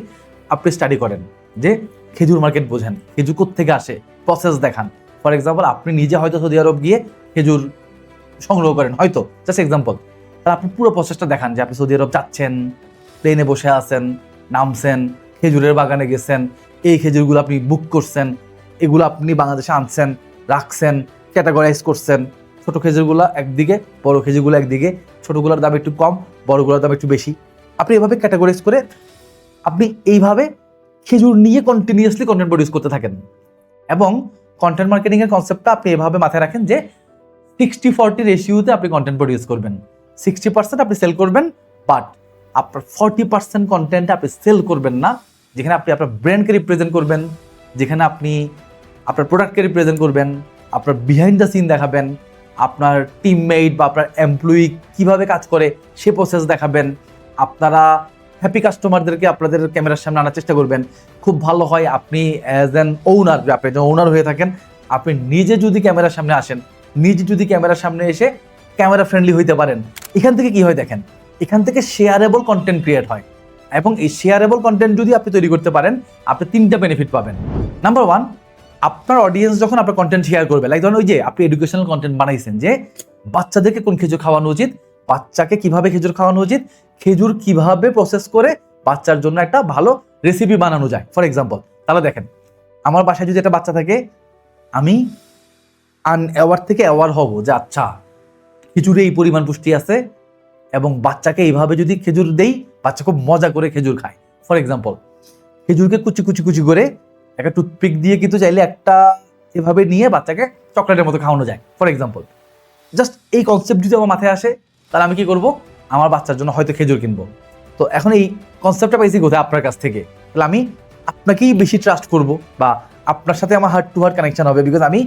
আপনি স্টাডি করেন। যে খেজুর মার্কেট বোঝেন, খেজুর থেকে আসে প্রসেস দেখান। ফর এক্সাম্পল আপনি নিজে হয়তো সৌদি আরব গিয়ে খেজুর সংগ্রহ করেন, হয়তো জাস্ট এক্সাম্পল তাহলে আপনি পুরো প্রসেসটা দেখান যে আপনি সৌদি আরব যাচ্ছেন প্লেনে বসে আছেন, নামছেন, খেজুরের বাগানে গেছেন এই খেজুরগুলো আপনি বুক করছেন, এগুলো আপনি বাংলাদেশে আনছেন, রাখছেন ক্যাটাগরাইজ করছেন, ছোটো খেজুরগুলো একদিকে, বড় খেজুরগুলো একদিকে, ছোটগুলোর দাম একটু কম, বড়গুলোর দাম একটু বেশি। আপনি এভাবে ক্যাটাগরাইজ করে আপনি এইভাবে খেজুর নিয়ে কন্টিনিউয়াসলি কন্টেন্ট প্রডিউস করতে থাকেন। এবং কন্টেন্ট মার্কেটিংয়ের কনসেপ্টটা আপনি এভাবে মাথায় রাখেন যে সিক্সটি ফর্টি রেশিওতে আপনি কন্টেন্ট প্রডিউস করবেন। সিক্সটি পার্সেন্ট আপনি সেল করবেন বাট আপনার ফর্টি পার্সেন্ট কন্টেন্ট আপনি সেল করবেন না যেখানে আপনি আপনার ব্র্যান্ডকে রিপ্রেজেন্ট করবেন, যেখানে আপনি আপনার প্রোডাক্টকে রিপ্রেজেন্ট করবেন, আপনার বিহাইন্ড দ্য সিন দেখাবেন, আপনার টিমমেট বা আপনার এমপ্লয়ি কীভাবে কাজ করে সে প্রসেস দেখাবেন, আপনারা হ্যাপি কাস্টমারদেরকে আপনাদের ক্যামেরার সামনে আনার চেষ্টা করবেন। খুব ভালো হয় আপনি অ্যাজ অ্যান ওনার আপনি একজন ওনার হয়ে থাকেন, আপনি নিজে যদি ক্যামেরার সামনে আসেন, নিজে যদি ক্যামেরার সামনে এসে ক্যামেরা ফ্রেন্ডলি হইতে পারেন, এখান থেকে কি হয় দেখেন? এখান থেকে শেয়ারেবল কন্টেন্ট ক্রিয়েট হয়। এবং এই শেয়ারেবল কন্টেন্ট যদি আপনি তৈরি করতে পারেন, আপনি তিনটা বেনিফিট পাবেন। নাম্বার ওয়ান আপনার অডিয়েন্স যখন আপনার কন্টেন্ট শেয়ার করবে লাইক ধরুন ওই যে আপনি এডুকেশনাল কন্টেন্ট বানাইছেন যে বাচ্চাদেরকে কোন খেজুর খাওয়ানো উচিত, বাচ্চাকে কীভাবে খেজুর খাওয়ানো উচিত, খেজুর কীভাবে প্রসেস করে বাচ্চার জন্য একটা ভালো রেসিপি বানানো যায়। ফর এক্সাম্পল তাহলে দেখেন, আমার বাসায় যদি একটা বাচ্চা থাকে, আমি আনঅ্যাওয়ার থেকে অ্যাওয়ার হব যে আচ্ছা খেজুরে এই পরিমাণ পুষ্টি আছে এবং বাচ্চাকে এইভাবে যদি খেজুর দেই, বাচ্চা খুব মজা করে খেজুর খায়। ফর এক্সাম্পল খেজুরকে কুচি কুচি কুচি করে একটা টুথপিক দিয়ে কিন্তু চাইলে একটা এভাবে নিয়ে বাচ্চাকে চকলেটের মতো খাওয়ানো যায়। ফর এক্সাম্পল জাস্ট এই কনসেপ্ট যদি আমার মাথায় আসে, তাহলে আমি কি করব? আমার বাচ্চার জন্য হয়তো খেজুর কিনবো। তো এখন এই কনসেপ্টটা পাইছি কোথায়? আপনার কাছ থেকে। তাহলে আমি আপনাকেই বেশি ট্রাস্ট করব বা আপনার সাথে আমার হার্ট টু হার্ট কানেকশন হবে বিকজ আমি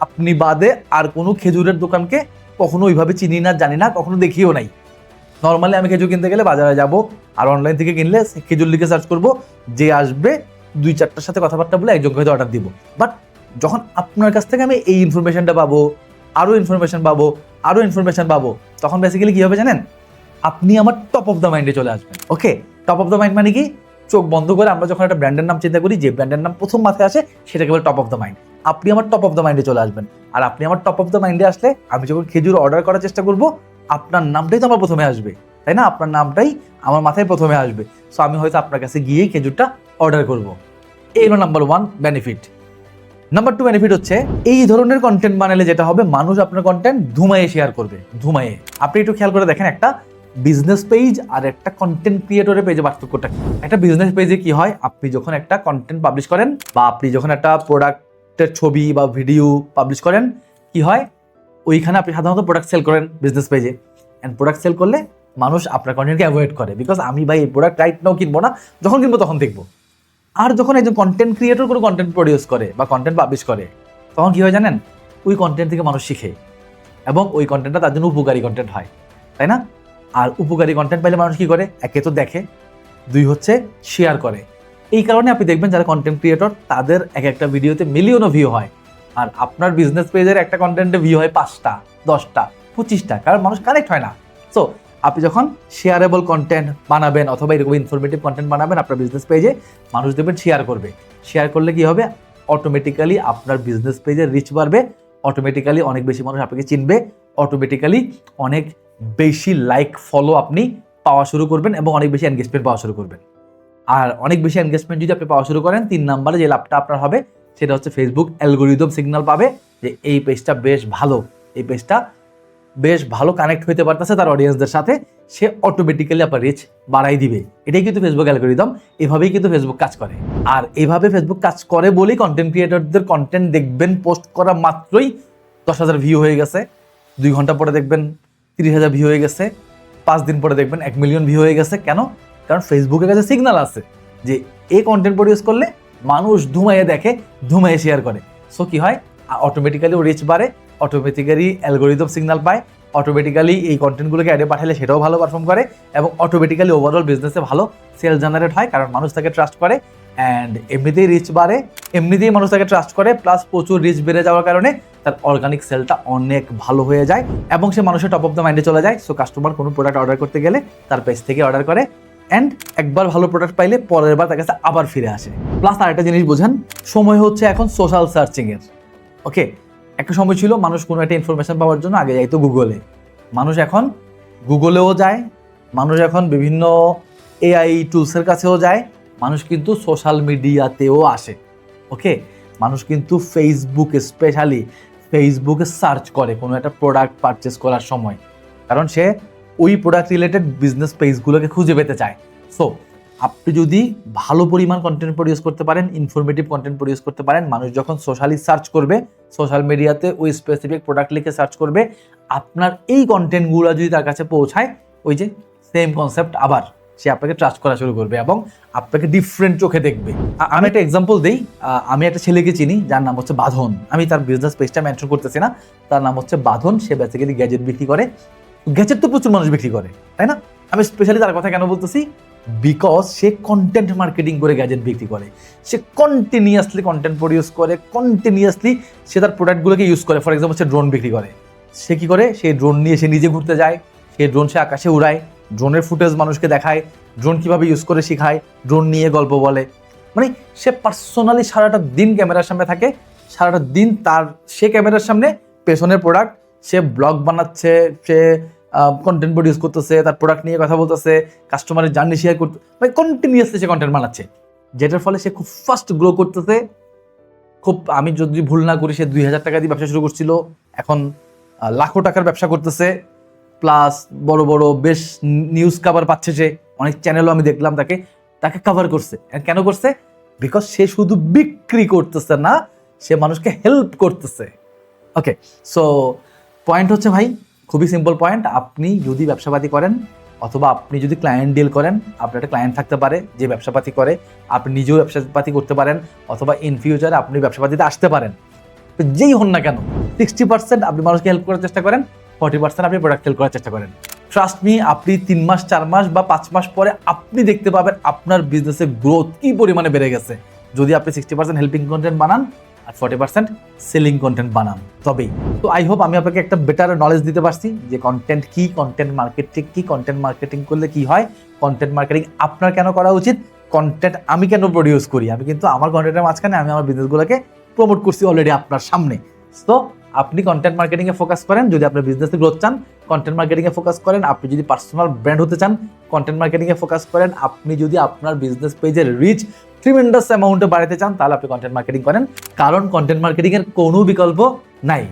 আপনি বাদে আর কোনো খেজুরের দোকানকে কখনো ওইভাবে চিনি না, জানি না, কখনো দেখিও নাই। নর্মালি আমি খেজুর কিনতে গেলে বাজারে যাব আর অনলাইন থেকে কিনলে খেজুর লিখে সার্চ করব, যে আসবে দুই চারটার সাথে কথাবার্তা বলে একজনকে হয়তো অর্ডার দিব। বাট যখন আপনার কাছ থেকে আমি এই ইনফরমেশনটা পাবো আরও ইনফরমেশন পাবো আরও ইনফরমেশন পাবো, তখন বেসিক্যালি কী হবে জানেন? আপনি আমার টপ অফ দ্য মাইন্ডে চলে আসবেন। Okay top of the mind মানে কি? চোখ বন্ধ করে আমরা যখন একটা ব্র্যান্ডের নাম চিন্তা করি, যে ব্র্যান্ডের নাম প্রথম মাথায় আসে, সেটাকে বলে টপ অফ দ্য মাইন্ড আপনি আমার টপ অফ দ্য মাইন্ডে চলে আসবেন। আর আপনি আমার টপ অফ দ্য মাইন্ডে আসলে আমি যখন খেজুর অর্ডার করার চেষ্টা করব আপনার নামটাই তো আমার প্রথমে আসবে, তাই না? আপনার নামটাই আমার মাথায় প্রথমে আসবে। সো আমি হয়তো আপনার কাছে গিয়েই খেজুরটা অর্ডার করব। এই হলো number one benefit number two benefit হচ্ছে, এই ধরনের কন্টেন্ট বানালে যেটা হবে, মানুষ আপনার কন্টেন্ট ধুমায়ে শেয়ার করবে ধুমায়ে আপনি একটু খেয়াল করে দেখেন, একটা বিজনেস পেজ আর একটা কন্টেন্ট ক্রিয়েটরের পেজে পার্থক্যটা একটা বিজনেস পেজে কি হয়? আপনি যখন একটা কন্টেন্ট পাবলিশ করেন বা আপনি যখন একটা প্রোডাক্টের ছবি বা ভিডিও পাবলিশ করেন, কি হয়? ওইখানে আপনি সাধারণত প্রোডাক্ট সেল করেন বিজনেস পেজে অ্যান্ড প্রোডাক্ট সেল করলে মানুষ আপনার কন্টেন্টকে অ্যাভয়েড করে। বিকজ আমি ভাই এই প্রোডাক্ট রাইট নাও কিনবো না, যখন কিনবো তখন দেখব। আর যখন একজন কন্টেন্ট ক্রিয়েটর কোনো কন্টেন্ট প্রডিউস করে বা কন্টেন্ট পাবলিশ করে, তখন কী হয় জানেন? ওই কন্টেন্ট থেকে মানুষ শিখে। এবং ওই কন্টেন্টটা তার জন্য উপকারী কন্টেন্ট হয়। তাই না? আর উপকারী কন্টেন্ট পাইলে মানুষ কী করে? একে তো দেখে, দুই হচ্ছে শেয়ার করে। এই কারণে আপনি দেখবেন যারা কন্টেন্ট ক্রিয়েটর তাদের এক একটা ভিডিওতে মিলিয়নও ভিউ হয়। আর আপনার বিজনেস পেজের একটা কন্টেন্টে ভিউ হয় পাঁচটা, দশটা, পঁচিশটা, কারণ মানুষ কানেক্ট হয় না। সো আপনি যখন শেয়ারেবল কন্টেন্ট বানাবেন অথবা এরকম ইনফরমেটিভ কন্টেন্ট বানাবেন, আপনার বিজনেস পেজে মানুষ দেখবেন শেয়ার করবে। শেয়ার করলে কি হবে? অটোমেটিক্যালি আপনার বিজনেস পেজের রিচ বাড়বে অটোমেটিক্যালি অনেক বেশি মানুষ আপনাকে চিনবে অটোমেটিক্যালি অনেক বেশি লাইক ফলো আপনি পাওয়া শুরু করবেন এবং অনেক বেশি এনগেজমেন্ট পাওয়া শুরু করবেন। আর অনেক বেশি এনগেজমেন্ট যদি আপনি পাওয়া শুরু করেন, তিন নাম্বারে যে লাভটা আপনার হবে সেটা হচ্ছে ফেসবুক অ্যালগোরিদম সিগন্যাল পাবে যে এই পেজটা বেশ ভালো, এই পেজটা বেশ ভালো কানেক্ট হইতে পারতেছে তার অডিয়েন্সদের সাথে, সে অটোমেটিক্যালি আপনার রিচ বাড়াই দিবে। এটাই কিন্তু ফেসবুক অ্যালগোরিদম এভাবেই কিন্তু ফেসবুক কাজ করে। আর এভাবে ফেসবুক কাজ করে বলেই কন্টেন্ট ক্রিয়েটরদের কন্টেন্ট দেখবেন পোস্ট করা মাত্রই দশ হাজার ভিউ হয়ে গেছে। দুই ঘণ্টা পরে দেখবেন তিরিশ হাজার ভিউ হয়ে গেছে। পাঁচ দিন পরে দেখবেন এক মিলিয়ন ভিউ হয়ে গেছে। কেন? কারণ ফেসবুকের কাছে সিগনাল আছে যে এই কন্টেন্ট প্রডিউস করলে মানুষ ধুমাইয়ে দেখে, ধুমাইয়ে শেয়ার করে। সো কি হয়? অটোমেটিক্যালি ও রিচ বাড়ে অটোমেটিক্যালি অ্যালগোরিদম সিগন্যাল পায় অটোমেটিক্যালি এই কন্টেন্টগুলোকে অ্যাডে পাঠালে সেটাও ভালো পারফর্ম করে এবং অটোমেটিক্যালি ওভারঅল বিজনেসে ভালো সেল জেনারেট হয় কারণ মানুষ তাকে ট্রাস্ট করে অ্যান্ড এমনিতেই রিচ বাড়ে, এমনিতেই মানুষ তাকে ট্রাস্ট করে প্লাস প্রচুর রিচ বেড়ে যাওয়ার কারণে তার অর্গানিক সেলটা অনেক ভালো হয়ে যায় এবং সে মানুষের টপ অফ দ্য মাইন্ডে চলে যায়। সো কাস্টমার কোনো প্রোডাক্ট অর্ডার করতে গেলে তার পেজ থেকে অর্ডার করে অ্যান্ড একবার ভালো প্রোডাক্ট পাইলে পরের বার তার কাছে আবার ফিরে আসে। প্লাস আরেকটা জিনিস বোঝেন, সময় হচ্ছে এখন সোশ্যাল সার্চিংয়ের ওকে একটা সময় ছিল মানুষ কোনো একটা ইনফরমেশন পাওয়ার জন্য আগে যাইতো গুগলে মানুষ এখন গুগলেও যায়, মানুষ এখন বিভিন্ন এআই টুলসের কাছেও যায়, মানুষ কিন্তু সোশ্যাল মিডিয়াতেও আসে। ওকে মানুষ কিন্তু ফেসবুক স্পেশালি ফেসবুকে সার্চ করে কোনো একটা প্রোডাক্ট পারচেস করার সময়। কারণ সে ওই প্রোডাক্ট রিলেটেড বিজনেস পেজগুলোকে খুঁজে পেতে চায়। সো আপনি যদি ভালো পরিমাণ কন্টেন্ট প্রডিউস করতে পারেন ইনফরমেটিভ কন্টেন্ট প্রডিউস করতে পারেন, মানুষ যখন সোশ্যালি সার্চ করবে সোশ্যাল মিডিয়াতে ওই স্পেসিফিক প্রোডাক্ট লিখে সার্চ করবে, আপনার এই কন্টেন্টগুলো যদি তার কাছে পৌঁছায়, ওই যে সেম কনসেপ্ট আবার সে আপনাকে ট্রাস্ট করা শুরু করবে এবং আপনাকে ডিফারেন্ট চোখে দেখবে। আমি একটা এক্সাম্পল দিই। আমি একটা ছেলেকে চিনি, যার নাম হচ্ছে বাঁধন। আমি তার বিজনেস পেজটা মেনশন করতেছি না। তার নাম হচ্ছে বাঁধন। সে বেসিক্যালি গ্যাজেট বিক্রি করে। গ্যাজেট তো প্রচুর মানুষ বিক্রি করে, তাই না? আমি স্পেশালি তার কথা কেন বলতেছি? বিকজ সে কন্টেন্ট মার্কেটিং করে গ্যাজেট বিক্রি করে। সে কন্টিনিউয়াসলি কন্টেন্ট প্রডিউস করে কন্টিনিউয়াসলি সে তার প্রোডাক্টগুলোকে ইউজ করে। ফর এক্সাম্পল সে ড্রোন বিক্রি করে। সে কি করে? সে ড্রোন নিয়ে সে নিজে ঘুরতে যায়। সে ড্রোন সে আকাশে উড়ায়। ড্রোনের ফুটেজ মানুষকে দেখায়। ড্রোন কীভাবে ইউজ করে শেখায়? ড্রোন নিয়ে গল্প বলে। মানে সে পার্সোনালি সারাটা দিন ক্যামেরার সামনে থাকে। সারাটা দিন তার, সে ক্যামেরার সামনে পেছনের প্রোডাক্ট সে ব্লগ বানাচ্ছে, সে কন্টেন্ট প্রডিউস করতেছে, তার প্রোডাক্ট নিয়ে কথা বলতেছে কাস্টমারের জার্নি শেয়ার করতে মানে কন্টিনিউয়াসলি সে কন্টেন্ট বানাচ্ছে। যেটার ফলে সে খুব ফাস্ট গ্রো করতেছে। খুব, আমি যদি ভুল না করি, সে দুই হাজার টাকা দিয়ে ব্যবসা শুরু করছিল। এখন লাখো টাকার ব্যবসা করতেছে। প্লাস বড় বড় বেশ নিউজ কভার পাচ্ছে সে। অনেক চ্যানেলও আমি দেখলাম তাকে। তাকে কভার করছে। কেন করছে? বিকজ সে শুধু বিক্রি করতেছে না, সে মানুষকে হেল্প করতেছে। ওকে সো পয়েন্ট হচ্ছে ভাই, খুবই সিম্পল পয়েন্ট আপনি যদি ব্যবসাপাতি করেন অথবা আপনি যদি ক্লায়েন্ট ডিল করেন, আপনার একটা ক্লায়েন্ট থাকতে পারে যে ব্যবসাপাতি করে, আপনি নিজেও ব্যবসাপাতি করতে পারেন অথবা ইন ফিউচারে আপনি ব্যবসাপাতিতে আসতে পারেন। তো যেই হন না কেন সিক্সটি পার্সেন্ট আপনি মানুষকে হেল্প করার চেষ্টা করেন ফর্টি পার্সেন্ট আপনি প্রোডাক্ট সেল করার চেষ্টা করেন। ট্রাস্ট মি আপনি তিন মাস, চার মাস বা পাঁচ মাস পরে আপনি দেখতে পাবেন আপনার বিজনেসের গ্রোথ কি পরিমাণে বেড়ে গেছে। যদি আপনি সিক্সটি পার্সেন্ট হেল্পিং কন্টেন্ট বানান আর ফর্টি পার্সেন্ট সেলিং কন্টেন্ট বানান তবেই। তো আই হোপ আমি আপনাকে একটা বেটার নলেজ দিতে পারছি যে কন্টেন্ট কি কন্টেন্ট মার্কেটিং কি কন্টেন্ট মার্কেটিং করলে কি হয় কন্টেন্ট মার্কেটিং আপনার কেন করা উচিত কন্টেন্ট আমি কেন প্রডিউস করি? আমি কিন্তু আমার কন্টেন্টের মাঝখানে আমি আমার বিজনেসগুলোকে প্রমোট করছি অলরেডি আপনার সামনে। তো আপনি কন্টেন্ট মার্কেটিংয়ে ফোকাস করেন, যদি আপনার বিজনেসে গ্রোথ চান কন্টেন্ট মার্কেটিংয়ে ফোকাস করেন, আপনি যদি পার্সোনাল ব্র্যান্ড হতে চান কন্টেন্ট মার্কেটিংয়ে ফোকাস করেন, আপনি যদি আপনার বিজনেস পেজের রিচ ট্রিমেন্ডাস অ্যামাউন্টে বাড়াতে চান, তাহলে আপনি কন্টেন্ট মার্কেটিং করেন। কারণ কন্টেন্ট মার্কেটিংয়ের কোনো বিকল্প নাই।